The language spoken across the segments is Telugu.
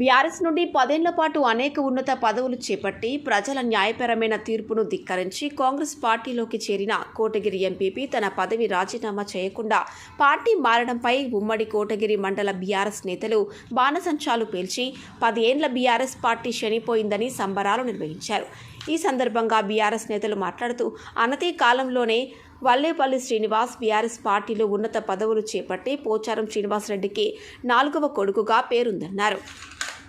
బీఆర్ఎస్ నుండి పదేళ్ళ పాటు అనేక ఉన్నత పదవులు చేపట్టి ప్రజల న్యాయపరమైన తీర్పును ధిక్కరించి కాంగ్రెస్ పార్టీలోకి చేరిన కోటగిరి ఎంపీపీ తన పదవి రాజీనామా చేయకుండా పార్టీ మారడంపై ఉమ్మడి కోటగిరి మండల బీఆర్ఎస్ నేతలు బాణసంచాలు పేల్చి పదేండ్ల బీఆర్ఎస్ పార్టీ చనిపోయిందని సంబరాలు నిర్వహించారు. ఈ సందర్భంగా బీఆర్ఎస్ నేతలు మాట్లాడుతూ అనతి కాలంలోనే వల్లేపల్లి శ్రీనివాస్ బీఆర్ఎస్ పార్టీలో ఉన్నత పదవులు చేపట్టి పోచారం శ్రీనివాసరెడ్డికి నాలుగవ కొడుకుగా పేరుందన్నారు.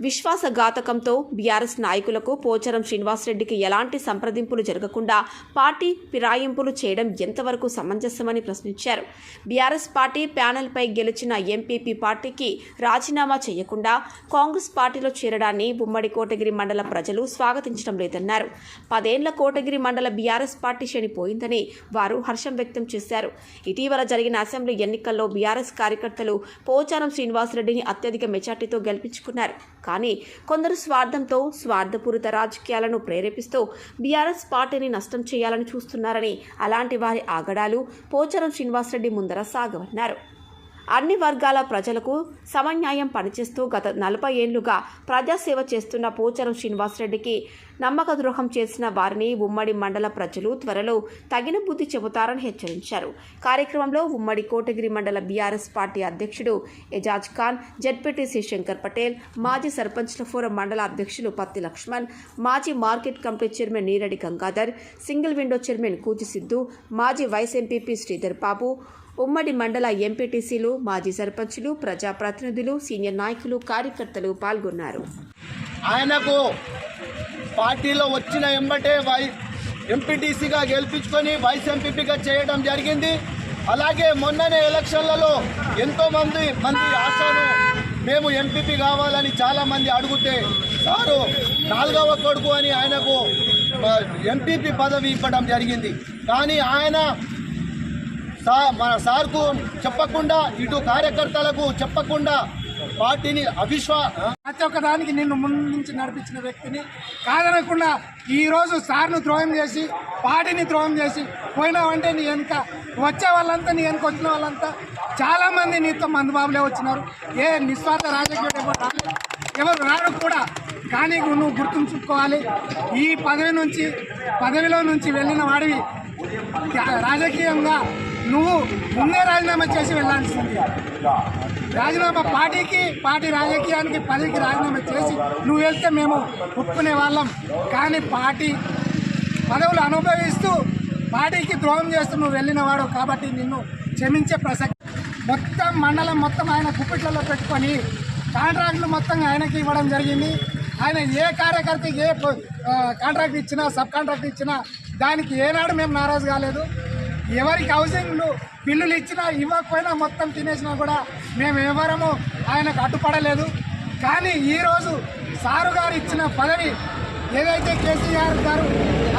విశ్వాసఘాతకంతో బీఆర్ఎస్ నాయకులకు పోచారం శ్రీనివాసరెడ్డికి ఎలాంటి సంప్రదింపులు జరగకుండా పార్టీ ఫిరాయింపులు చేయడం ఎంతవరకు సమంజసమని ప్రశ్నించారు. బీఆర్ఎస్ పార్టీ ప్యానెల్పై గెలిచిన ఎంపీపీ పార్టీకి రాజీనామా చేయకుండా కాంగ్రెస్ పార్టీలో చేరడాన్ని ఉమ్మడి కోటగిరి మండల ప్రజలు స్వాగతించడం లేదన్నారు. పదేళ్ళ కోటగిరి మండల బీఆర్ఎస్ పార్టీ చనిపోయిందని వారు హర్షం వ్యక్తం చేశారు. ఇటీవల జరిగిన అసెంబ్లీ ఎన్నికల్లో బీఆర్ఎస్ కార్యకర్తలు పోచారం శ్రీనివాసరెడ్డిని అత్యధిక మెజార్టీతో గెలిపించుకున్నారు. కానీ కొందరు స్వార్థంతో స్వార్థపూరిత రాజకీయాలను ప్రేరేపిస్తూ బీఆర్ఎస్ పార్టీని నష్టం చేయాలని చూస్తున్నారని అలాంటి వారి ఆగడాలు పోచారం శ్రీనివాసరెడ్డి ముందర సాగవన్నారు. అన్ని వర్గాల ప్రజలకు సమన్యాయం పనిచేస్తూ గత నలభై ఏళ్ళుగా ప్రజాసేవ చేస్తున్న పోచారం శ్రీనివాసరెడ్డికి నమ్మక ద్రోహం చేసిన వారిని ఉమ్మడి మండల ప్రజలు త్వరలో తగిన బుద్ధి చెబుతారని హెచ్చరించారు. కార్యక్రమంలో ఉమ్మడి కోటగిరి మండల బీఆర్ఎస్ పార్టీ అధ్యక్షుడు ఎజాజ్ ఖాన్ జడ్పీటీసీ శంకర్ పటేల్ మాజీ సర్పంచ్ల ఫోరం మండల అధ్యక్షులు పత్తి లక్ష్మణ్ మాజీ market committee chairman Neeradi Gangadhar single window chairman Kuchi Siddhu మాజీ వైస్ ఎంపీపీ శ్రీధర్ బాబు ఉమ్మడి మండల ఎంపీటీసీలు మాజీ సర్పంచులు ప్రజాప్రతినిధులు సీనియర్ నాయకులు కార్యకర్తలు పాల్గొన్నారు. ఆయనకు పార్టీలో వచ్చిన ఎంబటే వై ఎంపీటీసీగా గెలిపించుకొని వైస్ ఎంపీపీగా చేయడం జరిగింది. అలాగే మొన్ననే ఎలక్షన్లలో ఎంతో మంది మంది మేము ఎంపీపీ కావాలని చాలా మంది అడిగితే సారు నాలుగవ కొడుకు అని ఆయనకు ఎంపీపీ పదవి ఇవ్వడం జరిగింది. కానీ ఆయన సా మన సార్కు చెప్పకుండా ఇటు కార్యకర్తలకు చెప్పకుండా పార్టీని అవిశ్వా ప్రతి ఒక్కదానికి నిన్ను ముందు నుంచి నడిపించిన వ్యక్తిని కాదనకుండా ఈరోజు సార్ను ద్రోహం చేసి పార్టీని ద్రోహం చేసి పోయినావంటే నీ వెనుక వచ్చే వాళ్ళంతా నీ వెనుక వచ్చిన వాళ్ళంతా చాలామంది నీతో మందుబాబులే వచ్చినారు. ఏ నిస్వార్థ రాజకీయ ఎవరు ఎవరు రారు కూడా కానీ నువ్వు గుర్తుంచుకోవాలి. ఈ పదవి నుంచి పదవిలో నుంచి వెళ్ళిన వాడివి. రాజకీయంగా నువ్వు ముందే రాజీనామా చేసి వెళ్ళాల్సింది. రాజీనామా పార్టీకి పార్టీ రాజకీయానికి పదవికి రాజీనామా చేసి నువ్వు వెళ్తే మేము ఒప్పుకునే వాళ్ళం. కానీ పార్టీ పదవులు అనుభవిస్తూ పార్టీకి ద్రోహం చేస్తూ నువ్వు వెళ్ళినవాడు కాబట్టి నిన్ను క్షమించే ప్రసక్తి. మొత్తం మండలం మొత్తం ఆయన గుప్పిట్లలో పెట్టుకొని కాంట్రాక్టులు మొత్తం ఆయనకి ఇవ్వడం జరిగింది. ఆయన ఏ కార్యకర్తకి ఏ కాంట్రాక్ట్ ఇచ్చినా సబ్ కాంట్రాక్ట్ ఇచ్చినా దానికి ఏనాడు మేము నారాజు కాలేదు. ఎవరికి హౌసింగ్లు బిల్లులు ఇచ్చినా ఇవ్వకపోయినా మొత్తం తినేసినా కూడా మేము ఎవరము ఆయనకు అడ్డుపడలేదు. కానీ ఈరోజు సారు గారు ఇచ్చిన పదవి ఏదైతే కేసీఆర్ గారు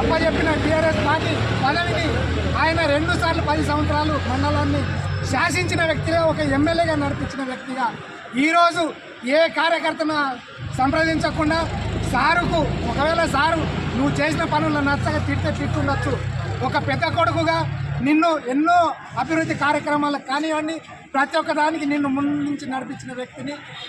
అప్పచెప్పిన టీఆర్ఎస్ పార్టీ పదవిని ఆయన రెండు సార్లు పది సంవత్సరాలు మండలాన్ని శాసించిన వ్యక్తిగా ఒక ఎమ్మెల్యేగా నడిపించిన వ్యక్తిగా ఈరోజు ఏ కార్యకర్తను సంప్రదించకుండా సారుకు ఒకవేళ సారు నువ్వు చేసిన పనులు నచ్చక తిట్టే తిట్టుండొచ్చు ఒక పెద్ద కొడుకుగా నిన్ను ఎన్నో అభివృద్ధి కార్యక్రమాలకు కానివ్వండి ప్రతి ఒక్క దానికి నిన్ను ముందు నుంచి నడిపించిన వ్యక్తిని